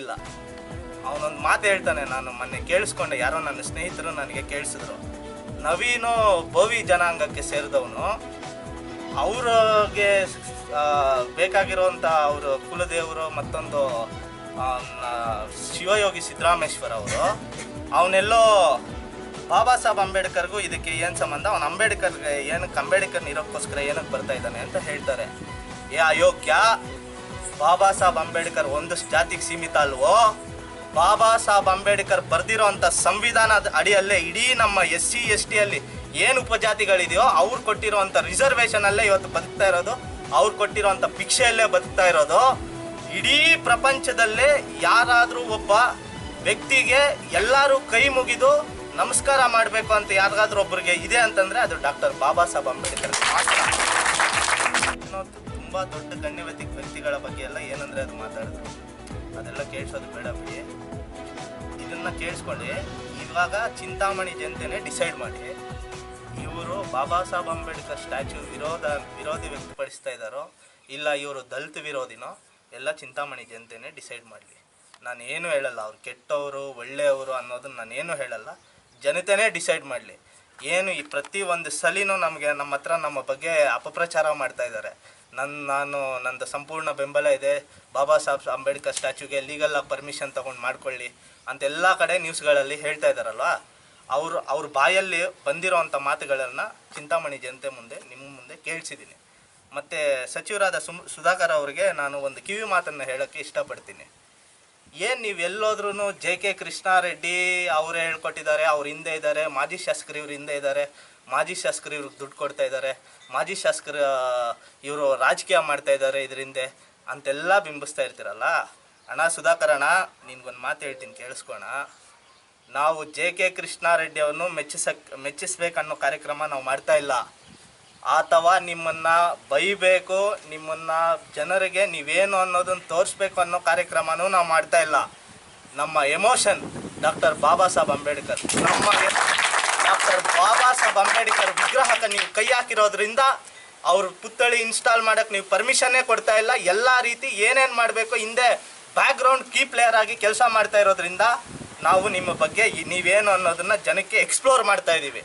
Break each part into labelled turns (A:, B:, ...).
A: ಇಲ್ಲ. ಅವನೊಂದು ಮಾತು ಹೇಳ್ತಾನೆ, ನಾನು ಮೊನ್ನೆ ಕೇಳಿಸ್ಕೊಂಡೆ, ಯಾರೋ ನನ್ನ ಸ್ನೇಹಿತರು ನನಗೆ ಕೇಳಿಸಿದ್ರು. ನವೀನು ಭವಿ ಜನಾಂಗಕ್ಕೆ ಸೇರಿದವನು, ಅವ್ರಿಗೆ ಬೇಕಾಗಿರುವಂಥ ಅವರು ಕುಲದೇವರು ಮತ್ತೊಂದು ಶಿವಯೋಗಿ ಸಿದ್ದರಾಮೇಶ್ವರ ಅವರು, ಅವನೆಲ್ಲೋ ಬಾಬಾ ಸಾಹೇಬ್ ಅಂಬೇಡ್ಕರ್ಗೂ ಇದಕ್ಕೆ ಏನು ಸಂಬಂಧ? ಅವನು ಅಂಬೇಡ್ಕರ್ಗೆ ಏನಕ್ಕೆ ಅಂಬೇಡ್ಕರ್ ಇರೋಕ್ಕೋಸ್ಕರ ಏನಕ್ಕೆ ಬರ್ತಾ ಇದ್ದಾನೆ ಅಂತ ಹೇಳ್ತಾರೆ. ಏ, ಅಯೋಗ್ಯ ಬಾಬಾ ಸಾಹೇಬ್ ಅಂಬೇಡ್ಕರ್ ಒಂದು ಜಾತಿಗೆ ಸೀಮಿತ ಅಲ್ವೋ? ಬಾಬಾ ಸಾಹೇಬ್ ಅಂಬೇಡ್ಕರ್ ಬರ್ದಿರೋಂಥ ಸಂವಿಧಾನದ ಅಡಿಯಲ್ಲೇ ಇಡೀ ನಮ್ಮ ಎಸ್ ಸಿ ಎಸ್ ಟಿಯಲ್ಲಿ ಏನು ಉಪಜಾತಿಗಳಿದೆಯೋ ಅವ್ರು ಕೊಟ್ಟಿರೋಂಥ ರಿಸರ್ವೇಷನ್ ಅಲ್ಲೇ ಇವತ್ತು ಬದುಕ್ತಾ ಇರೋದು ಅವ್ರು ಕೊಟ್ಟಿರೋಂಥ ಭಿಕ್ಷೆಯಲ್ಲೇ ಬದುಕ್ತಾ ಇರೋದು. ಇಡೀ ಪ್ರಪಂಚದಲ್ಲೇ ಯಾರಾದರೂ ಒಬ್ಬ ವ್ಯಕ್ತಿಗೆ ಎಲ್ಲರೂ ಕೈ ಮುಗಿದು ನಮಸ್ಕಾರ ಮಾಡಬೇಕು ಅಂತ ಯಾರಿಗಾದ್ರೂ ಒಬ್ಬರಿಗೆ ಇದೆ ಅಂತಂದರೆ ಅದು ಡಾಕ್ಟರ್ ಬಾಬಾ ಸಾಹೇಬ್ ಅಂಬೇಡ್ಕರ್. ಮಾತ್ರ. ತುಂಬ ದೊಡ್ಡ ಗಣ್ಯ ವ್ಯಕ್ತಿ ವ್ಯಕ್ತಿಗಳ ಬಗ್ಗೆ ಎಲ್ಲ ಏನಂದ್ರೆ ಅದು ಮಾತಾಡಿದ್ರು. ಅದೆಲ್ಲ ಕೇಳಿಸೋದು ಬೇಡ ಬಿಡಿ. ಇದನ್ನ ಕೇಳಿಸ್ಕೊಂಡು ಇವಾಗ ಚಿಂತಾಮಣಿ ಜನತೆನೇ ಡಿಸೈಡ್ ಮಾಡಿ. ಇವರು ಬಾಬಾ ಸಾಹೇಬ್ ಅಂಬೇಡ್ಕರ್ ಸ್ಟ್ಯಾಚ್ಯು ವಿರೋಧ, ವಿರೋಧಿ ವ್ಯಕ್ತಪಡಿಸ್ತಾ ಇದ್ದಾರೋ, ಇಲ್ಲ ಇವರು ದಲಿತ ವಿರೋಧಿನೋ, ಎಲ್ಲ ಚಿಂತಾಮಣಿ ಜನತೆನೇ ಡಿಸೈಡ್ ಮಾಡಲಿ. ನಾನು ಏನು ಹೇಳಲ್ಲ, ಅವ್ರು ಕೆಟ್ಟವರು, ಒಳ್ಳೆಯವರು ಅನ್ನೋದನ್ನ ನಾನೇನು ಹೇಳಲ್ಲ. ಜನತೆನೇ ಡಿಸೈಡ್ ಮಾಡಲಿ. ಏನು ಈ ಪ್ರತಿ ಒಂದು ಸಲಿನೂ ನಮಗೆ ನಮ್ಮ ಹತ್ರ ನಮ್ಮ ಬಗ್ಗೆ ಅಪಪ್ರಚಾರ ಮಾಡ್ತಾ ಇದ್ದಾರೆ. ನನ್ನ ನಾನು ನಂದು ಸಂಪೂರ್ಣ ಬೆಂಬಲ ಇದೆ. ಬಾಬಾ ಸಾಹೇಬ್ ಅಂಬೇಡ್ಕರ್ ಸ್ಟ್ಯಾಚ್ಯೂಗೆ ಲೀಗಲ್ ಆಗಿ ಪರ್ಮಿಷನ್ ತೊಗೊಂಡು ಮಾಡ್ಕೊಳ್ಳಿ ಅಂತ ಎಲ್ಲ ಕಡೆ ನ್ಯೂಸ್ಗಳಲ್ಲಿ ಹೇಳ್ತಾ ಇದ್ದಾರಲ್ವ ಅವರು ಅವ್ರ ಬಾಯಲ್ಲಿ ಬಂದಿರೋವಂಥ ಮಾತುಗಳನ್ನು ಚಿಂತಾಮಣಿ ಜನತೆ ಮುಂದೆ, ನಿಮ್ಮ ಮುಂದೆ ಕೇಳಿಸಿದ್ದೀನಿ ಮತ್ತು ಸಚಿವರಾದ ಸುಮ್ ಸುಧಾಕರ್ ಅವರಿಗೆ ನಾನು ಒಂದು ಕಿವಿ ಮಾತನ್ನು ಹೇಳೋಕ್ಕೆ ಇಷ್ಟಪಡ್ತೀನಿ. ಏನು ನೀವು ಎಲ್ಲೋದ್ರೂ ಜೆ ಕೆ ಕೃಷ್ಣಾರೆಡ್ಡಿ ಅವರೇ ಹೇಳ್ಕೊಟ್ಟಿದ್ದಾರೆ, ಅವ್ರ ಹಿಂದೆ ಇದ್ದಾರೆ, ಮಾಜಿ ಶಾಸಕರು ಇವ್ರ ಹಿಂದೆ ಇದ್ದಾರೆ, ಮಾಜಿ ಶಾಸಕರು ಇವ್ರಿಗೆ ದುಡ್ಡು ಕೊಡ್ತಾ ಇದ್ದಾರೆ. ಮಾಜಿ ಶಾಸಕರ, ಇವರು ರಾಜಕೀಯ ಮಾಡ್ತಾ ಇದ್ದಾರೆ ಇದರಿಂದ ಅಂತೆಲ್ಲ ಬಿಂಬಿಸ್ತಾ ಇರ್ತೀರಲ್ಲ? ಅಣ್ಣ ಸುಧಾಕರ್ ಅಣ್ಣ, ನಿನ್ಗೊಂದು ಮಾತು ಹೇಳ್ತೀನಿ ಕೇಳಿಸ್ಕೋಣ ನಾವು ಜೆ ಕೆ ಕೃಷ್ಣಾರೆಡ್ಡಿ ಅವರನ್ನು ಮೆಚ್ಚಿಸಕ್, ಮೆಚ್ಚಿಸ್ಬೇಕನ್ನೋ ಕಾರ್ಯಕ್ರಮ ನಾವು ಮಾಡ್ತಾ ಇಲ್ಲ. ಅಥವಾ ನಿಮ್ಮನ್ನ ಬೈಬೇಕು, ನಿಮ್ಮನ್ನ ಜನರಿಗೆ ನೀವೇನು ಅನ್ನೋದನ್ನ ತೋರಿಸ್ಬೇಕು ಅನ್ನೋ ಕಾರ್ಯಕ್ರಮನೂ ನಾವು ಮಾಡ್ತಾ ಇಲ್ಲ. ನಮ್ಮ ಎಮೋಷನ್ ಡಾಕ್ಟರ್ ಬಾಬಾ ಸಾಹೇಬ್ ಅಂಬೇಡ್ಕರ್, ನಮ್ಮ ಡಾಕ್ಟರ್ ಬಾಬಾ ಸಾಹೇಬ್ ಅಂಬೇಡ್ಕರ್ ವಿಗ್ರಹಕ್ಕೆ ನೀವು ಕೈ ಹಾಕಿರೋದ್ರಿಂದ ಅವ್ರ ಪುತ್ಥಳಿ ಇನ್ಸ್ಟಾಲ್ ಮಾಡಕ್ಕೆ ನೀವು ಪರ್ಮಿಷನ್ನೇ ಕೊಡ್ತಾ ಇಲ್ಲ. ಎಲ್ಲ ರೀತಿ ಏನೇನು ಮಾಡಬೇಕು, ಹಿಂದೆ ಬ್ಯಾಕ್ಗ್ರೌಂಡ್ ಕೀ ಪ್ಲೇಯರ್ ಆಗಿ ಕೆಲಸ ಮಾಡ್ತಾ ಇರೋದ್ರಿಂದ ನಾವು ನಿಮ್ಮ ಬಗ್ಗೆ ನೀವೇನು ಅನ್ನೋದನ್ನ ಜನಕ್ಕೆ ಎಕ್ಸ್ಪ್ಲೋರ್ ಮಾಡ್ತಾ ಇದ್ದೀವಿ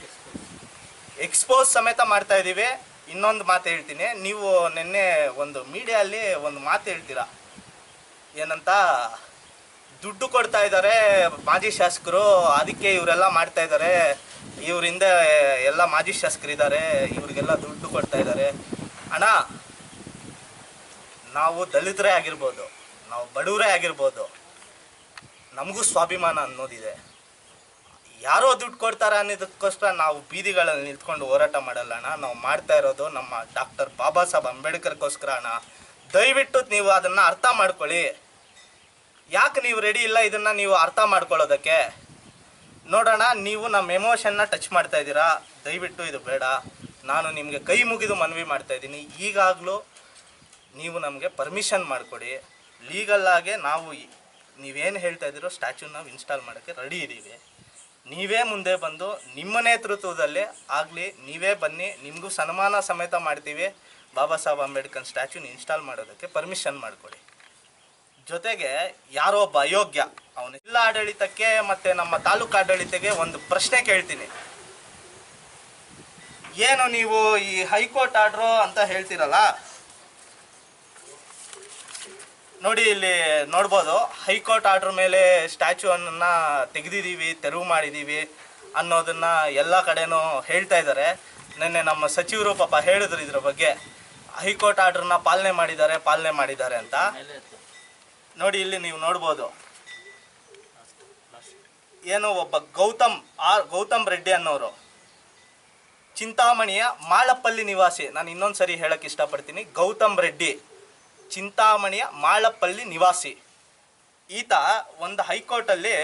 A: ಎಕ್ಸ್ಪೋಸ್ ಸಮೇತ ಮಾಡ್ತಾ ಇದ್ದೀವಿ ಇನ್ನೊಂದು ಮಾತು ಹೇಳ್ತೀನಿ. ನೀವು ನಿನ್ನೆ ಒಂದು ಮೀಡಿಯಲ್ಲಿ ಒಂದು ಮಾತು ಹೇಳ್ತೀರಾ? ಏನಂತ? ದುಡ್ಡು ಕೊಡ್ತಾ ಇದ್ದಾರೆ ಮಾಜಿ ಶಾಸಕರು, ಅದಕ್ಕೆ ಇವರೆಲ್ಲ ಮಾಡ್ತಾ ಇದ್ದಾರೆ ಇವರಿಂದ ಎಲ್ಲ ಮಾಜಿ ಶಾಸಕರಿದ್ದಾರೆ, ಇವ್ರಿಗೆಲ್ಲ ದುಡ್ಡು ಕೊಡ್ತಾ ಇದ್ದಾರೆ. ಅಣ್ಣ, ನಾವು ದಲಿತರೇ ಆಗಿರ್ಬೋದು, ನಾವು ಬಡವರೇ ಆಗಿರ್ಬೋದು, ನಮಗೂ ಸ್ವಾಭಿಮಾನ ಅನ್ನೋದಿದೆ. ಯಾರೋ ದುಡ್ಡು ಕೊಡ್ತಾರೆ ಅನ್ನೋದಕ್ಕೋಸ್ಕರ ನಾವು ಬೀದಿಗಳಲ್ಲಿ ನಿಂತ್ಕೊಂಡು ಹೋರಾಟ ಮಾಡಲ್ಲ ಅಣ್ಣ. ನಾವು ಮಾಡ್ತಾ ಇರೋದು ನಮ್ಮ ಡಾಕ್ಟರ್ ಬಾಬಾ ಸಾಹೇಬ್ ಅಂಬೇಡ್ಕರ್ಗೋಸ್ಕರ ಅಣ್ಣ. ದಯವಿಟ್ಟು ನೀವು ಅದನ್ನು ಅರ್ಥ ಮಾಡ್ಕೊಳ್ಳಿ. ಯಾಕೆ ನೀವು ರೆಡಿ ಇಲ್ಲ ಇದನ್ನು ನೀವು ಅರ್ಥ ಮಾಡ್ಕೊಳ್ಳೋದಕ್ಕೆ? ನೋಡೋಣ, ನೀವು ನಮ್ಮ ಎಮೋಷನ್ನ ಟಚ್ ಮಾಡ್ತಾ ಇದ್ದೀರಾ? ದಯವಿಟ್ಟು ಇದು ಬೇಡ. ನಾನು ನಿಮಗೆ ಕೈ ಮುಗಿದು ಮನವಿ ಮಾಡ್ತಾ ಇದ್ದೀನಿ. ಈಗಾಗಲೂ ನೀವು ನಮಗೆ ಪರ್ಮಿಷನ್ ಮಾಡಿಕೊಡಿ. ಲೀಗಲ್ಲಾಗೆ ನಾವು ನೀವೇನು ಹೇಳ್ತಾ ಇದ್ದೀರೋ ಸ್ಟ್ಯಾಚ್ಯೂ ನಾವು ಇನ್ಸ್ಟಾಲ್ ಮಾಡೋಕ್ಕೆ ರೆಡಿ ಇದ್ದೀವಿ ನೀವೇ ಮುಂದೆ ಬಂದು ನಿಮ್ಮ ನೇತೃತ್ವದಲ್ಲಿ ಆಗಲಿ, ನೀವೇ ಬನ್ನಿ. ನಿಮಗೂ ಸನ್ಮಾನ ಸಮೇತ ಮಾಡ್ತೀವಿ. ಬಾಬಾ ಸಾಹೇಬ್ ಅಂಬೇಡ್ಕರ್ ಸ್ಟ್ಯಾಚ್ಯೂನ ಇನ್ಸ್ಟಾಲ್ ಮಾಡೋದಕ್ಕೆ ಪರ್ಮಿಷನ್ ಮಾಡಿಕೊಡಿ. ಜೊತೆಗೆ ಯಾರೋ ಒಬ್ಬ ಅಯೋಗ್ಯ ಅವನು ಜಿಲ್ಲಾ ಆಡಳಿತಕ್ಕೆ ಮತ್ತೆ ನಮ್ಮ ತಾಲೂಕು ಆಡಳಿತಕ್ಕೆ ಒಂದು ಪ್ರಶ್ನೆ ಕೇಳ್ತೀನಿ. ಏನು ನೀವು ಈ ಹೈಕೋರ್ಟ್ ಆರ್ಡ್ರು ಅಂತ ಹೇಳ್ತೀರಲ್ಲ? ನೋಡಿ, ಇಲ್ಲಿ ನೋಡ್ಬೋದು, ಹೈಕೋರ್ಟ್ ಆರ್ಡರ್ ಮೇಲೆ ಸ್ಟ್ಯಾಚ್ಯೂವನ್ನು ತೆಗೆದಿದ್ದೀವಿ, ತೆರವು ಮಾಡಿದ್ದೀವಿ ಅನ್ನೋದನ್ನ ಎಲ್ಲ ಕಡೆನೂ ಹೇಳ್ತಾ ಇದ್ದಾರೆ. ನಿನ್ನೆ ನಮ್ಮ ಸಚಿವರು ಪಾಪ ಹೇಳಿದ್ರು ಇದ್ರ ಬಗ್ಗೆ. ಹೈಕೋರ್ಟ್ ಆರ್ಡರ್ನ ಪಾಲನೆ ಮಾಡಿದ್ದಾರೆ ಪಾಲನೆ ಮಾಡಿದ್ದಾರೆ ಅಂತ. ನೋಡಿ, ಇಲ್ಲಿ ನೀವು ನೋಡ್ಬೋದು. ಏನು ಒಬ್ಬ ಗೌತಮ್ ಆರ್ ಗೌತಮ್ ರೆಡ್ಡಿ ಅನ್ನೋರು. ಚಿಂತಾಮಣಿಯ ಮಾಳಪ್ಪಲ್ಲಿ ನಿವಾಸಿ. ನಾನು ಇನ್ನೊಂದು ಸರಿ ಹೇಳಕ್ಕೆ ಇಷ್ಟಪಡ್ತೀನಿ. ಗೌತಮ್ ರೆಡ್ಡಿ ಚಿಂತಾಮಣಿಯ ಮಾಳಪ್ಪಲ್ಲಿ ನಿವಾಸಿ. ಈತ ಒಂದು ಹೈಕೋರ್ಟಲ್ಲಿ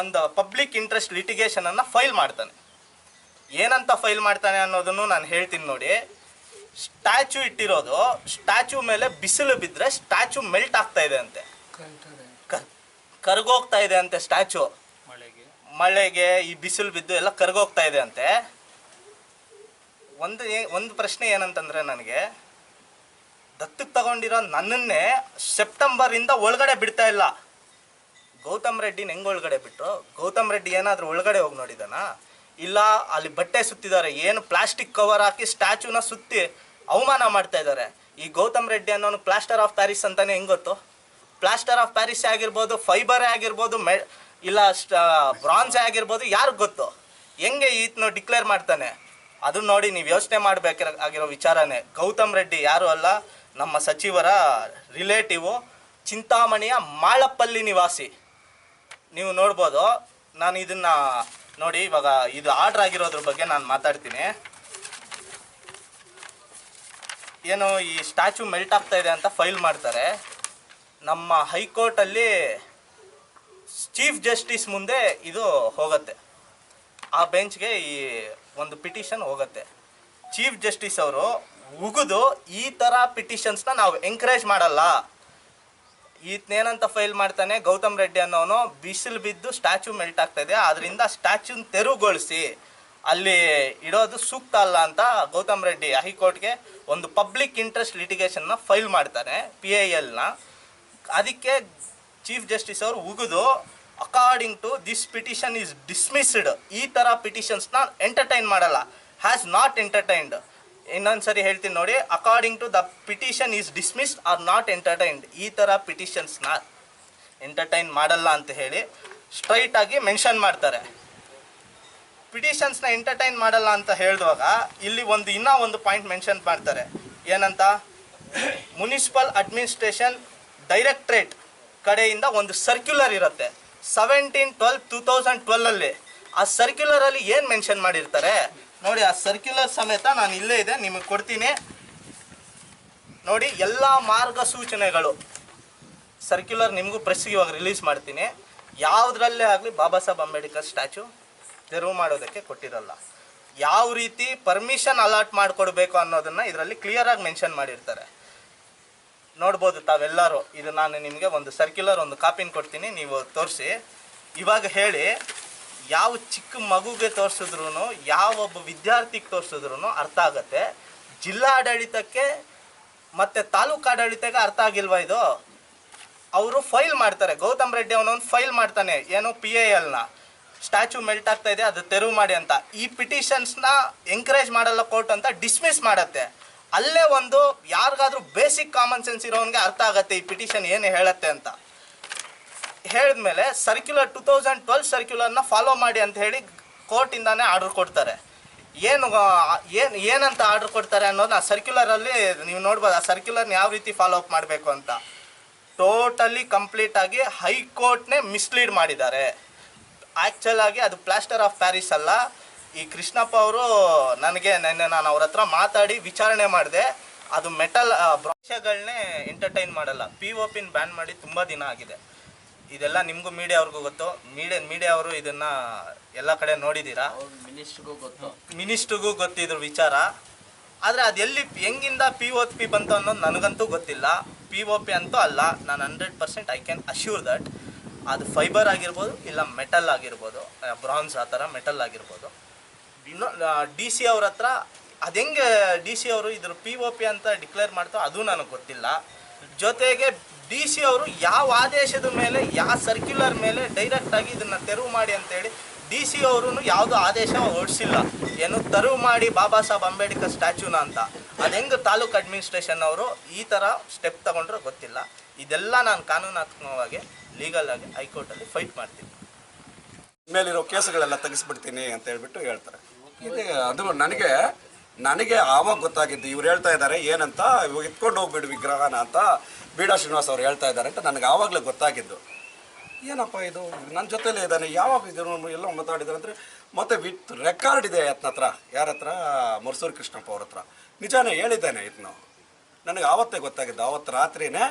A: ಒಂದು ಪಬ್ಲಿಕ್ ಇಂಟ್ರೆಸ್ಟ್ ಲಿಟಿಗೇಷನನ್ನು ಫೈಲ್ ಮಾಡ್ತಾನೆ. ಏನಂತ ಫೈಲ್ ಮಾಡ್ತಾನೆ ಅನ್ನೋದನ್ನು ನಾನು ಹೇಳ್ತೀನಿ ನೋಡಿ. ಸ್ಟ್ಯಾಚು ಇಟ್ಟಿರೋದು ಸ್ಟ್ಯಾಚು ಮೇಲೆ ಬಿಸಿಲು ಬಿದ್ದರೆ ಸ್ಟ್ಯಾಚು ಮೆಲ್ಟ್ ಆಗ್ತಾ ಇದೆ ಅಂತೆ. ಕರ್ಗೋಗ್ತಾ ಇದೆ ಅಂತೆ ಸ್ಟ್ಯಾಚು ಮಳೆಗೆ ಈ ಬಿಸಿಲು ಬಿದ್ದು ಎಲ್ಲ ಕರ್ಗೋಗ್ತಾ ಇದೆ ಅಂತೆ. ಒಂದು ಒಂದು ಪ್ರಶ್ನೆ ಏನಂತಂದ್ರೆ ನನಗೆ ದತ್ತಕ್ಕೆ ತಗೊಂಡಿರೋ ನನ್ನನ್ನೇ ಸೆಪ್ಟೆಂಬರಿಂದ ಒಳಗಡೆ ಬಿಡ್ತಾ ಇಲ್ಲ. ಗೌತಮ್ ರೆಡ್ಡಿನ ಹೆಂಗ್ ಒಳಗಡೆ ಬಿಟ್ಟರು ಗೌತಮ್ ರೆಡ್ಡಿ ಏನಾದರೂ ಒಳಗಡೆ ಹೋಗಿ ನೋಡಿದಾನ? ಇಲ್ಲ, ಅಲ್ಲಿ ಬಟ್ಟೆ ಸುತ್ತಿದ್ದಾರೆ, ಏನು ಪ್ಲಾಸ್ಟಿಕ್ ಕವರ್ ಹಾಕಿ ಸ್ಟ್ಯಾಚ್ಯೂನ ಸುತ್ತಿ ಅವಮಾನ ಮಾಡ್ತಾ ಇದ್ದಾರೆ. ಈ ಗೌತಮ್ ರೆಡ್ಡಿ ಅನ್ನೋನು ಪ್ಲಾಸ್ಟರ್ ಆಫ್ ಪ್ಯಾರಿಸ್ ಅಂತಾನೆ ಹೆಂಗ್ ಗೊತ್ತು? ಪ್ಲಾಸ್ಟರ್ ಆಫ್ ಪ್ಯಾರಿಸ್ ಆಗಿರ್ಬೋದು ಫೈಬರೇ ಆಗಿರ್ಬೋದು ಮೆ ಇಲ್ಲ ಬ್ರಾನ್ಸೇ ಆಗಿರ್ಬೋದು ಯಾರು ಗೊತ್ತು? ಹೆಂಗೆ ಈತನು ಡಿಕ್ಲೇರ್ ಮಾಡ್ತಾನೆ? ಅದನ್ನ ನೋಡಿ ನೀವು ಯೋಚನೆ ಮಾಡ್ಬೇಕಿರ, ಆಗಿರೋ ವಿಚಾರನೇ. ಗೌತಮ್ ರೆಡ್ಡಿ ಯಾರು ಅಲ್ಲ, ನಮ್ಮ ಸಚಿವರ ರಿಲೇಟಿವು ಚಿಂತಾಮಣಿಯ ಮಾಳಪ್ಪಲ್ಲಿ ನಿವಾಸಿ. ನೀವು ನೋಡ್ಬೋದು, ನಾನು ಇದನ್ನ ನೋಡಿ, ಇವಾಗ ಇದು ಆರ್ಡರ್ ಆಗಿರೋದ್ರ ಬಗ್ಗೆ ನಾನು ಮಾತಾಡ್ತೀನಿ. ಏನು, ಈ ಸ್ಟ್ಯಾಚು ಮೆಲ್ಟ್ ಆಗ್ತಾ ಇದೆ ಅಂತ ಫೈಲ್ ಮಾಡ್ತಾರೆ. ನಮ್ಮ ಹೈಕೋರ್ಟಲ್ಲಿ ಚೀಫ್ ಜಸ್ಟಿಸ್ ಮುಂದೆ ಇದು ಹೋಗುತ್ತೆ. ಆ ಬೆಂಚ್ಗೆ ಈ ಒಂದು ಪಿಟಿಷನ್ ಹೋಗುತ್ತೆ. ಚೀಫ್ ಜಸ್ಟಿಸ್ ಅವರು ಉಗಿದು ಈ ಥರ ಪಿಟಿಷನ್ಸ್ನ ನಾವು ಎಂಕರೇಜ್ ಮಾಡಲ್ಲ. ಈತನೇನಂತ ಫೈಲ್ ಮಾಡ್ತಾನೆ ಗೌತಮ್ ರೆಡ್ಡಿ ಅನ್ನೋನು ಬಿಸಿಲು ಬಿದ್ದು ಸ್ಟ್ಯಾಚು ಮೆಲ್ಟ್ ಆಗ್ತಾ ಇದೆ. ಅದರಿಂದ ಸ್ಟ್ಯಾಚ್ಯೂನ್ ತೆರವುಗೊಳಿಸಿ ಅಲ್ಲಿ ಇಡೋದು ಸೂಕ್ತ ಅಲ್ಲ ಅಂತ ಗೌತಮ್ ರೆಡ್ಡಿ ಹೈಕೋರ್ಟ್ಗೆ ಒಂದು ಪಬ್ಲಿಕ್ ಇಂಟ್ರೆಸ್ಟ್ ಲಿಟಿಗೇಷನ್ನ ಫೈಲ್ ಮಾಡ್ತಾನೆ ಪಿ ಐ ಎಲ್ನ ಅದಕ್ಕೆ ಚೀಫ್ ಜಸ್ಟಿಸ್ ಅವರು ಉಗಿದು according to this petition is dismissed ಈ ಥರ ಪಿಟಿಷನ್ಸ್ನ ಎಂಟರ್ಟೈನ್ ಮಾಡಲ್ಲ. ಹ್ಯಾಸ್ ನಾಟ್ ಎಂಟರ್ಟೈನ್ಡ್ ಇನ್ನೊಂದ್ಸರಿ ಹೇಳ್ತೀನಿ ನೋಡಿ according to the petition is dismissed are not entertained ಈ ಥರ ಪಿಟಿಷನ್ಸ್ನ ಎಂಟರ್ಟೈನ್ ಮಾಡಲ್ಲ ಅಂತ ಹೇಳಿ ಸ್ಟ್ರೈಟ್ ಆಗಿ ಮೆನ್ಷನ್ ಮಾಡ್ತಾರೆ. ಪಿಟಿಷನ್ಸ್ನ ಎಂಟರ್ಟೈನ್ ಮಾಡಲ್ಲ ಅಂತ ಹೇಳಿದಾಗ ಇಲ್ಲಿ ಒಂದು ಇನ್ನೂ ಒಂದು ಪಾಯಿಂಟ್ ಮೆನ್ಷನ್ ಮಾಡ್ತಾರೆ. ಏನಂತ? ಮುನಿಸಿಪಲ್ ಅಡ್ಮಿನಿಸ್ಟ್ರೇಷನ್ ಡೈರೆಕ್ಟ್ರೇಟ್ ಕಡೆಯಿಂದ ಒಂದು ಸರ್ಕ್ಯುಲರ್ ಇರುತ್ತೆ. ಸೆವೆಂಟೀನ್ ಟ್ವೆಲ್ ಟೂ ತೌಸಂಡ್ ಟ್ವೆಲ್ಲಲ್ಲಿ ಆ ಸರ್ಕ್ಯುಲರಲ್ಲಿ ಏನು ಮೆನ್ಷನ್ ಮಾಡಿರ್ತಾರೆ? ನೋಡಿ, ಆ ಸರ್ಕ್ಯುಲರ್ ಸಮೇತ ನಾನು ಇಲ್ಲೇ ಇದೆ, ನಿಮಗೆ ಕೊಡ್ತೀನಿ. ನೋಡಿ, ಎಲ್ಲ ಮಾರ್ಗಸೂಚನೆಗಳು. ಸರ್ಕ್ಯುಲರ್ ನಿಮಗೂ ಪ್ರೆಸ್ಸಿಗೆ ಇವಾಗ ರಿಲೀಸ್ ಮಾಡ್ತೀನಿ. ಯಾವುದ್ರಲ್ಲೇ ಆಗಲಿ ಬಾಬಾ ಸಾಹೇಬ್ ಅಂಬೇಡ್ಕರ್ ಸ್ಟ್ಯಾಚು ತೆರವು ಮಾಡೋದಕ್ಕೆ ಕೊಟ್ಟಿರಲ್ಲ. ಯಾವ ರೀತಿ ಪರ್ಮಿಷನ್ ಅಲಾಟ್ ಮಾಡಿಕೊಡ್ಬೇಕು ಅನ್ನೋದನ್ನ ಇದರಲ್ಲಿ ಕ್ಲಿಯರಾಗಿ ಮೆನ್ಷನ್ ಮಾಡಿರ್ತಾರೆ. ನೋಡ್ಬೋದು ತಾವೆಲ್ಲರೂ. ಇದು ನಾನು ನಿಮಗೆ ಒಂದು ಸರ್ಕ್ಯುಲರ್ ಒಂದು ಕಾಪಿನ ಕೊಡ್ತೀನಿ, ನೀವು ತೋರಿಸಿ. ಇವಾಗ ಹೇಳಿ, ಯಾವ ಚಿಕ್ಕ ಮಗುಗೆ ತೋರಿಸಿದ್ರು ಯಾವ ಒಬ್ಬ ವಿದ್ಯಾರ್ಥಿಗೆ ತೋರಿಸಿದ್ರು ಅರ್ಥ ಆಗತ್ತೆ. ಜಿಲ್ಲಾಡಳಿತಕ್ಕೆ ಮತ್ತು ತಾಲೂಕು ಆಡಳಿತಕ್ಕೆ ಅರ್ಥ ಆಗಿಲ್ವಾ ಇದು? ಅವರು ಫೈಲ್ ಮಾಡ್ತಾರೆ. ಗೌತಮ್ ರೆಡ್ಡಿ ಅವನೊಂದು ಫೈಲ್ ಮಾಡ್ತಾನೆ. ಏನು ಪಿ ಎ ಎಲ್ನ ಸ್ಟ್ಯಾಚು ಮೆಲ್ಟ್ ಆಗ್ತಾ ಇದೆ, ಅದು ತೆರವು ಮಾಡಿ ಅಂತ. ಈ ಪಿಟಿಷನ್ಸ್ನ ಎಂಕರೇಜ್ ಮಾಡಲ್ಲ ಕೋರ್ಟ್ ಅಂತ ಡಿಸ್ಮಿಸ್ ಮಾಡತ್ತೆ. ಅಲ್ಲೇ ಒಂದು ಯಾರಿಗಾದ್ರೂ ಬೇಸಿಕ್ ಕಾಮನ್ ಸೆನ್ಸ್ ಇರೋನ್ಗೆ ಅರ್ಥ ಆಗತ್ತೆ ಈ ಪಿಟಿಷನ್ ಏನು ಹೇಳತ್ತೆ ಅಂತ. ಹೇಳಿದ್ಮೇಲೆ ಸರ್ಕ್ಯುಲರ್ ಟೂ ತೌಸಂಡ್ ಟ್ವೆಲ್ ಸರ್ಕ್ಯುಲರ್ನ ಫಾಲೋ ಮಾಡಿ ಅಂತ ಹೇಳಿ ಕೋರ್ಟಿಂದಾನೇ ಆರ್ಡರ್ ಕೊಡ್ತಾರೆ. ಏನು ಏನು, ಏನಂತ ಆರ್ಡರ್ ಕೊಡ್ತಾರೆ ಅನ್ನೋದು ಆ ಸರ್ಕ್ಯುಲರಲ್ಲಿ ನೀವು ನೋಡ್ಬೋದು ಆ ಸರ್ಕ್ಯುಲರ್ನ ಯಾವ ರೀತಿ ಫಾಲೋ ಅಪ್ ಮಾಡಬೇಕು ಅಂತ. ಟೋಟಲಿ ಕಂಪ್ಲೀಟ್ ಆಗಿ ಹೈಕೋರ್ಟ್ನೇ ಮಿಸ್ಲೀಡ್ ಮಾಡಿದ್ದಾರೆ. ಆ್ಯಕ್ಚುಲಾಗಿ ಅದು ಪ್ಲಾಸ್ಟರ್ ಆಫ್ ಪ್ಯಾರಿಸ್ ಅಲ್ಲ. ಈ ಕೃಷ್ಣಪ್ಪ ಅವರು ನನಗೆ ನೆನ್ನೆ ನಾನು ಅವ್ರ ಹತ್ರ ಮಾತಾಡಿ ವಿಚಾರಣೆ ಮಾಡಿದೆ. ಅದು ಮೆಟಲ್ ವಿಷಯಗಳನ್ನೇ ಎಂಟರ್ಟೈನ್ ಮಾಡಲ್ಲ. ಪಿ ಓ ಪಿನ್ ಬ್ಯಾನ್ ಮಾಡಿ ತುಂಬ ದಿನ ಆಗಿದೆ. ಇದೆಲ್ಲ ನಿಮಗೂ ಮೀಡಿಯಾ ಅವ್ರಿಗೂ ಗೊತ್ತು. ಮೀಡಿಯಾ ಮೀಡಿಯಾ ಅವರು ಇದನ್ನ ಎಲ್ಲ ಕಡೆ ನೋಡಿದ್ದೀರಾ
B: ಮಿನಿಸ್ಟ್ರಿಗೂ ಗೊತ್ತು.
A: ಮಿನಿಸ್ಟ್ರಿಗೂ ಗೊತ್ತಿದ್ರ ವಿಚಾರ. ಆದರೆ ಅದು ಎಲ್ಲಿ ಹೆಂಗಿಂದ ಪಿ ಒ ಪಿ ಬಂತು ಅನ್ನೋದು ನನಗಂತೂ ಗೊತ್ತಿಲ್ಲ. ಪಿ ಓ ಪಿ ಅಂತೂ ಅಲ್ಲ. ನಾನು hundred percent I can assure that ಅದು ಫೈಬರ್ ಆಗಿರ್ಬೋದು ಇಲ್ಲ ಮೆಟಲ್ ಆಗಿರ್ಬೋದು ಬ್ರಾನ್ಸ್ ಆ ಥರ ಮೆಟಲ್ ಆಗಿರ್ಬೋದು. ಇನ್ನು ಡಿ ಸಿ ಅವ್ರ ಹತ್ರ ಅದು ಹೆಂಗೆ ಡಿ ಸಿ ಅವರು ಇದ್ರ ಪಿ ಒ ಪಿ ಅಂತ ಡಿಕ್ಲೇರ್ ಮಾಡ್ತೋ ಅದು ನನಗೆ ಗೊತ್ತಿಲ್ಲ. ಜೊತೆಗೆ ಡಿ ಸಿ ಅವರು ಯಾವ ಆದೇಶದ ಮೇಲೆ, ಯಾವ ಸರ್ಕ್ಯುಲರ್ ಮೇಲೆ ಡೈರೆಕ್ಟ್ ಆಗಿ ಇದನ್ನ ತೆರವು ಮಾಡಿ ಅಂತೇಳಿ ಡಿ ಸಿ ಅವರು ಯಾವುದೋ ಆದೇಶ ಹೊರಡಿಸಿಲ್ಲ. ಏನು ತೆರವು ಮಾಡಿ ಬಾಬಾ ಸಾಹೇಬ್ ಅಂಬೇಡ್ಕರ್ ಸ್ಟ್ಯಾಚ್ಯೂನ ಅಂತ. ಅದು ಹೆಂಗೆ ತಾಲೂಕು ಅಡ್ಮಿನಿಸ್ಟ್ರೇಷನ್ ಅವರು ಈ ಥರ ಸ್ಟೆಪ್ ತಗೊಂಡ್ರೆ ಗೊತ್ತಿಲ್ಲ. ಇದೆಲ್ಲ ನಾನು ಕಾನೂನಾತ್ಮಕವಾಗಿ ಲೀಗಲ್ ಆಗಿ ಹೈಕೋರ್ಟಲ್ಲಿ ಫೈಟ್ ಮಾಡ್ತೀನಿ.
C: ಮೇಲಿರೋ ಕೇಸುಗಳೆಲ್ಲ ತೆಗಿಸ್ಬಿಡ್ತೀನಿ ಅಂತ ಹೇಳ್ಬಿಟ್ಟು ಹೇಳ್ತಾರೆ. ಇದು ಅದು ನನಗೆ ನನಗೆ ಆವಾಗ ಗೊತ್ತಾಗಿದ್ದು ಇವ್ರು ಹೇಳ್ತಾ ಇದ್ದಾರೆ, ಏನಂತ? ಇವಾಗ ಎತ್ಕೊಂಡು ಹೋಗ್ಬಿಡು ವಿಗ್ರಹನ ಅಂತ ಬೀಡಾ ಶ್ರೀನಿವಾಸ್ ಅವ್ರು ಹೇಳ್ತಾ ಇದ್ದಾರೆ ಅಂತ ನನಗೆ ಆವಾಗಲೇ ಗೊತ್ತಾಗಿದ್ದು. ಏನಪ್ಪ ಇದು? ನನ್ನ ಜೊತೆಲೇ ಇದ್ದಾನೆ, ಯಾವಾಗ ಇದನ್ನು ಎಲ್ಲ ಮಾತಾಡಿದ್ದಾರೆ ಅಂದರೆ ಮತ್ತೆ ವಿತ್ ರೆಕಾರ್ಡ್ ಇದೆ ಆತನ ಹತ್ರ, ಯಾರ ಹತ್ರ? ಮರ್ಸೂರು ಕೃಷ್ಣಪ್ಪ ಅವ್ರ ಹತ್ರ. ನಿಜಾನೇ ಹೇಳಿದ್ದಾನೆ ಇದನ್ನು ನನಗೆ ಆವತ್ತೇ ಗೊತ್ತಾಗಿದ್ದು, ಆವತ್ತು ರಾತ್ರಿನೇ,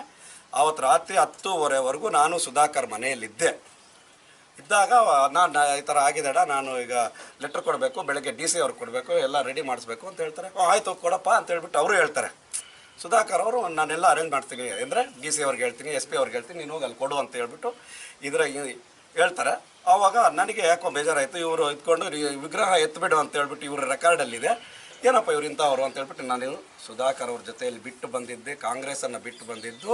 C: ಆವತ್ತು ರಾತ್ರಿ ಹತ್ತೂವರೆವರೆಗೂ ನಾನು ಸುಧಾಕರ್ ಮನೆಯಲ್ಲಿದ್ದೆ. ಇದ್ದಾಗ, ನಾನು ಈ ಥರ ಆಗಿದೆಡ, ನಾನು ಈಗ ಲೆಟ್ರ್ ಕೊಡಬೇಕು, ಬೆಳಗ್ಗೆ ಡಿ ಸಿ ಅವ್ರಿಗೆ ಕೊಡಬೇಕು, ಎಲ್ಲ ರೆಡಿ ಮಾಡಿಸ್ಬೇಕು ಅಂತ ಹೇಳ್ತಾರೆ. ಆಯ್ತು, ಕೊಡಪ್ಪ ಅಂತ ಹೇಳ್ಬಿಟ್ಟು ಅವರು ಹೇಳ್ತಾರೆ. ಸುಧಾಕರ್ ಅವರು, ನಾನೆಲ್ಲ ಅರೇಂಜ್ ಮಾಡ್ತೀನಿ ಅಂದರೆ ಡಿ ಸಿ ಅವ್ರಿಗೆ ಹೇಳ್ತೀನಿ ಎಸ್ ಪಿ ಅವ್ರಿಗೆ ಹೇಳ್ತೀನಿ, ನೀನು ಹೋಗಿ ಅಲ್ಲಿ ಕೊಡು ಅಂತ ಹೇಳ್ಬಿಟ್ಟು ಇದರ ಹೇಳ್ತಾರೆ. ಆವಾಗ ನನಗೆ ಯಾಕೋ ಬೇಜಾರಾಯಿತು, ಇವರು ಇದ್ಕೊಂಡು ವಿಗ್ರಹ ಎತ್ತಬಿಡು ಅಂತ ಹೇಳ್ಬಿಟ್ಟು ಇವ್ರ ರೆಕಾರ್ಡಲ್ಲಿದೆ ಏನಪ್ಪ ಇವ್ರು ಇಂಥವ್ರು ಅಂತ ಹೇಳ್ಬಿಟ್ಟು ನಾನು ಸುಧಾಕರ್ ಅವ್ರ ಜೊತೆಯಲ್ಲಿ ಬಿಟ್ಟು ಬಂದಿದ್ದೆ ಕಾಂಗ್ರೆಸ್ಸನ್ನು ಬಿಟ್ಟು ಬಂದಿದ್ದು,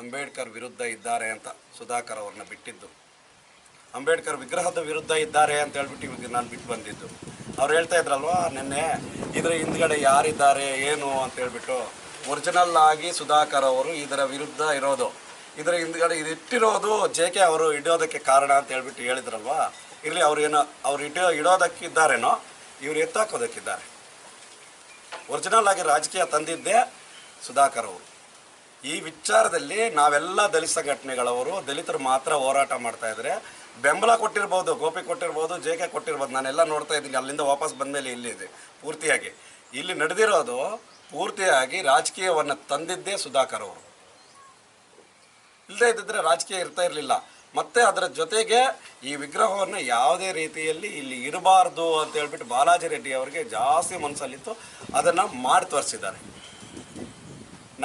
C: ಅಂಬೇಡ್ಕರ್ ವಿರುದ್ಧ ಇದ್ದಾರೆ ಅಂತ ಸುಧಾಕರ್ ಅವ್ರನ್ನ ಬಿಟ್ಟಿದ್ದು. ಅಂಬೇಡ್ಕರ್ ವಿಗ್ರಹದ ವಿರುದ್ಧ ಇದ್ದಾರೆ ಅಂತ ಹೇಳ್ಬಿಟ್ಟು ಇವಾಗ ನಾನು ಬಿಟ್ಟು ಬಂದಿದ್ದು. ಅವ್ರು ಹೇಳ್ತಾ ಇದ್ರಲ್ವಾ, ನಿನ್ನೆ ಇದರ ಹಿಂದ್ಗಡೆ ಯಾರಿದ್ದಾರೆ, ಏನು? ಅಂತ ಹೇಳ್ಬಿಟ್ಟು ಒರಿಜಿನಲ್ ಆಗಿ ಸುಧಾಕರ್ ಅವರು ಇದರ ವಿರುದ್ಧ ಇರೋದು. ಇದರ ಹಿಂದ್ಗಡೆ ಇಟ್ಟಿರೋದು ಜೆ ಕೆ ಅವರು ಇಡೋದಕ್ಕೆ ಕಾರಣ ಅಂತ ಹೇಳ್ಬಿಟ್ಟು ಹೇಳಿದ್ರಲ್ವಾ? ಇರಲಿ, ಅವ್ರು ಏನೋ, ಅವ್ರು ಇಡೋ ಇಡೋದಕ್ಕಿದ್ದಾರೇನೋ ಇವ್ರು ಎತ್ತಾಕೋದಕ್ಕಿದ್ದಾರೆ. ಒರಿಜಿನಲ್ ಆಗಿ ರಾಜಕೀಯ ತಂದಿದ್ದೇ ಸುಧಾಕರ್ ಅವರು. ಈ ವಿಚಾರದಲ್ಲಿ ನಾವೆಲ್ಲ ದಲಿತ ಸಂಘಟನೆಗಳವರು ದಲಿತರು ಮಾತ್ರ ಹೋರಾಟ ಮಾಡ್ತಾ ಇದ್ರೆ ಬೆಂಬಲ ಕೊಟ್ಟಿರ್ಬೋದು, ಗೋಪಿ ಕೊಟ್ಟಿರ್ಬೋದು, ಜೆ ಕೆ ಕೊಟ್ಟಿರ್ಬೋದು, ನಾನೆಲ್ಲ ನೋಡ್ತಾ ಇದ್ದೀನಿ. ಅಲ್ಲಿಂದ ವಾಪಸ್ ಬಂದಮೇಲೆ ಇಲ್ಲಿದೆ ಪೂರ್ತಿಯಾಗಿ. ಇಲ್ಲಿ ನಡೆದಿರೋದು ಪೂರ್ತಿಯಾಗಿ ರಾಜಕೀಯವನ್ನು ತಂದಿದ್ದೇ ಸುಧಾಕರ್ ಅವರು. ಇಲ್ಲದೇ ಇದ್ದಿದ್ರೆ ರಾಜಕೀಯ ಇರ್ತಾ ಇರಲಿಲ್ಲ. ಮತ್ತೆ ಅದರ ಜೊತೆಗೆ ಈ ವಿಗ್ರಹವನ್ನು ಯಾವುದೇ ರೀತಿಯಲ್ಲಿ ಇಲ್ಲಿ ಇರಬಾರ್ದು ಅಂತ ಹೇಳ್ಬಿಟ್ಟು ಬಾಲಾಜಿ ರೆಡ್ಡಿ ಅವರಿಗೆ ಜಾಸ್ತಿ ಮನಸ್ಸಲ್ಲಿತ್ತು ಅದನ್ನು ಮಾಡಿ ತೋರಿಸಿದ್ದಾರೆ.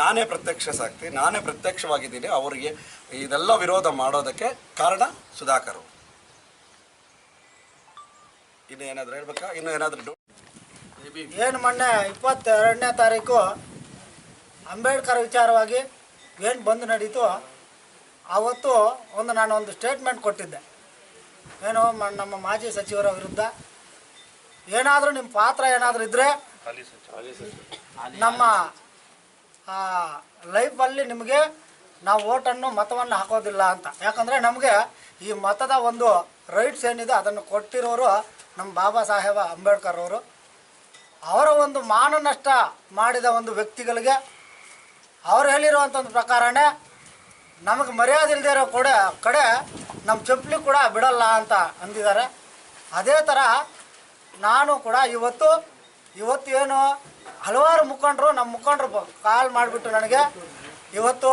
C: ನಾನೇ ಪ್ರತ್ಯಕ್ಷ ಸಾಕ್ತಿ, ನಾನೇ ಪ್ರತ್ಯಕ್ಷವಾಗಿದ್ದೀನಿ. ಅವರಿಗೆ ಇದೆಲ್ಲ ವಿರೋಧ ಮಾಡೋದಕ್ಕೆ ಕಾರಣ ಸುಧಾಕರ್ ಇನ್ನು ಏನಾದರೂ ಹೇಳ್ಬೇಕಾ? ಇನ್ನು ಏನಾದರೂ
B: ಏನು ಮೊನ್ನೆ ಇಪ್ಪತ್ತೆರಡನೇ ತಾರೀಕು ಅಂಬೇಡ್ಕರ್ ವಿಚಾರವಾಗಿ ಏನು ಬಂದು ನಡೀತು ಆವತ್ತು ಒಂದು ನಾನು ಒಂದು ಸ್ಟೇಟ್ಮೆಂಟ್ ಕೊಟ್ಟಿದ್ದೆ. ಏನು ನಮ್ಮ ಮಾಜಿ ಸಚಿವರ ವಿರುದ್ಧ ಏನಾದರೂ ನಿಮ್ಮ ಪಾತ್ರ ಏನಾದರೂ ಇದ್ದರೆ ನಮ್ಮ ಲೈಫಲ್ಲಿ ನಿಮಗೆ ನಾವು ಓಟನ್ನು ಮತವನ್ನು ಹಾಕೋದಿಲ್ಲ ಅಂತ. ಯಾಕಂದರೆ ನಮಗೆ ಈ ಮತದ ಒಂದು ರೈಟ್ಸ್ ಏನಿದೆ ಅದನ್ನು ಕೊಟ್ಟಿರೋರು ನಮ್ಮ ಬಾಬಾ ಸಾಹೇಬ ಅಂಬೇಡ್ಕರ್ ಅವರು. ಅವರ ಒಂದು ಮಾನನಷ್ಟ ಮಾಡಿದ ಒಂದು ವ್ಯಕ್ತಿಗಳಿಗೆ ಅವ್ರು ಹೇಳಿರುವಂಥ ಒಂದು ಪ್ರಕಾರನೇ ನಮಗೆ ಮರ್ಯಾದೆ ಇಲ್ಲದೆ ಇರೋ ಕೂಡ ಕಡೆ ನಮ್ಮ ಚಪ್ಪಲಿ ಕೂಡ ಬಿಡಲ್ಲ ಅಂತ ಅಂದಿದ್ದಾರೆ. ಅದೇ ಥರ ನಾನು ಕೂಡ ಇವತ್ತು ಇವತ್ತು ಏನು ಹಲವಾರು ಮುಖಂಡರು ನಮ್ಮ ಮುಖಂಡರು ಕಾಲ್ ಮಾಡಿಬಿಟ್ಟು ನನಗೆ ಇವತ್ತು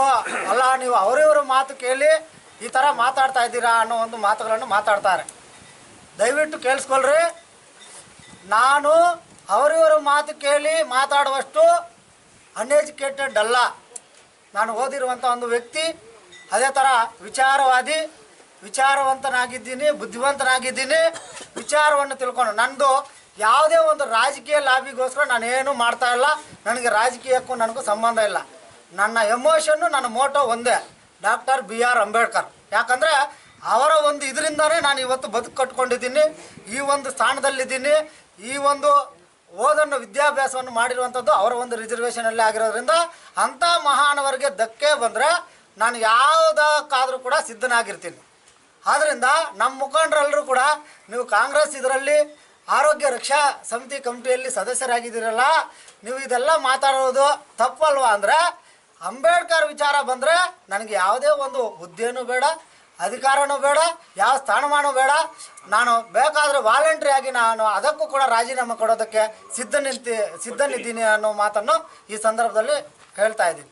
B: ಅಲ್ಲ, ನೀವು ಅವರಿವ್ರ ಮಾತು ಕೇಳಿ ಈ ಥರ ಮಾತಾಡ್ತಾ ಇದ್ದೀರಾ ಅನ್ನೋ ಒಂದು ಮಾತುಗಳನ್ನು ಮಾತಾಡ್ತಾರೆ. ದಯವಿಟ್ಟು ಕೇಳಿಸ್ಕೊಳ್ರಿ. ನಾನು ಅವರಿವರ ಮಾತು ಕೇಳಿ ಮಾತಾಡುವಷ್ಟು ಅನ್ಎಜುಕೇಟೆಡ್ ಅಲ್ಲ. ನಾನು ಓದಿರುವಂಥ ಒಂದು ವ್ಯಕ್ತಿ, ಅದೇ ಥರ ವಿಚಾರವಾದಿ, ವಿಚಾರವಂತನಾಗಿದ್ದೀನಿ, ಬುದ್ಧಿವಂತನಾಗಿದ್ದೀನಿ. ವಿಚಾರವನ್ನು ತಿಳ್ಕೊಂಡು ನಂದು ಯಾವುದೇ ಒಂದು ರಾಜಕೀಯ ಲಾಬಿಗೋಸ್ಕರ ನಾನೇನು ಮಾಡ್ತಾ ಇಲ್ಲ. ನನಗೆ ರಾಜಕೀಯಕ್ಕೂ ನನಗೂ ಸಂಬಂಧ ಇಲ್ಲ. ನನ್ನ ಎಮೋಷನ್ನು ನನ್ನ ಮೋಟೋ ಒಂದೇ. Doctor B R Ambedkar. ಯಾಕಂದರೆ ಅವರ ಒಂದು ಇದರಿಂದನೇ ನಾನು ಇವತ್ತು ಬದುಕು ಕಟ್ಕೊಂಡಿದ್ದೀನಿ ಈ ಒಂದು ಸ್ಥಾನದಲ್ಲಿದ್ದೀನಿ. ಈ ಒಂದು ಓದನ್ನು ವಿದ್ಯಾಭ್ಯಾಸವನ್ನು ಮಾಡಿರುವಂಥದ್ದು ಅವರ ಒಂದು ರಿಸರ್ವೇಷನಲ್ಲಿ ಆಗಿರೋದ್ರಿಂದ ಅಂಥ ಮಹಾನವರಿಗೆ ಧಕ್ಕೆ ಬಂದರೆ ನಾನು ಯಾವುದಕ್ಕಾದರೂ ಕೂಡ ಸಿದ್ಧನಾಗಿರ್ತೀನಿ. ಆದ್ದರಿಂದ ನಮ್ಮ ಮುಖಂಡರೆಲ್ಲರೂ ಕೂಡ ನೀವು ಕಾಂಗ್ರೆಸ್ ಇದರಲ್ಲಿ ಆರೋಗ್ಯ ರಕ್ಷಾ ಸಮಿತಿ ಕಮಿಟಿಯಲ್ಲಿ ಸದಸ್ಯರಾಗಿದ್ದೀರಲ್ಲ, ನೀವು ಇದೆಲ್ಲ ಮಾತಾಡೋದು ತಪ್ಪಲ್ವಾ ಅಂದರೆ ಅಂಬೇಡ್ಕರ್ ವಿಚಾರ ಬಂದರೆ ನನಗೆ ಯಾವುದೇ ಒಂದು ಹುದ್ದೆನೂ ಬೇಡ, ಅಧಿಕಾರನೂ ಬೇಡ, ಯಾವ ಸ್ಥಾನಮಾನ ಬೇಡ. ನಾನು ಬೇಕಾದರೆ ವಾಲಂಟ್ರಿ ಆಗಿ ನಾನು ಅದಕ್ಕೂ ಕೂಡ ರಾಜೀನಾಮೆ ಕೊಡೋದಕ್ಕೆ ಸಿದ್ಧ ನಿಂತಿ ಸಿದ್ಧನಿದ್ದೀನಿ ಅನ್ನೋ ಮಾತನ್ನು ಈ ಸಂದರ್ಭದಲ್ಲಿ ಹೇಳ್ತಾ ಇದ್ದೀನಿ.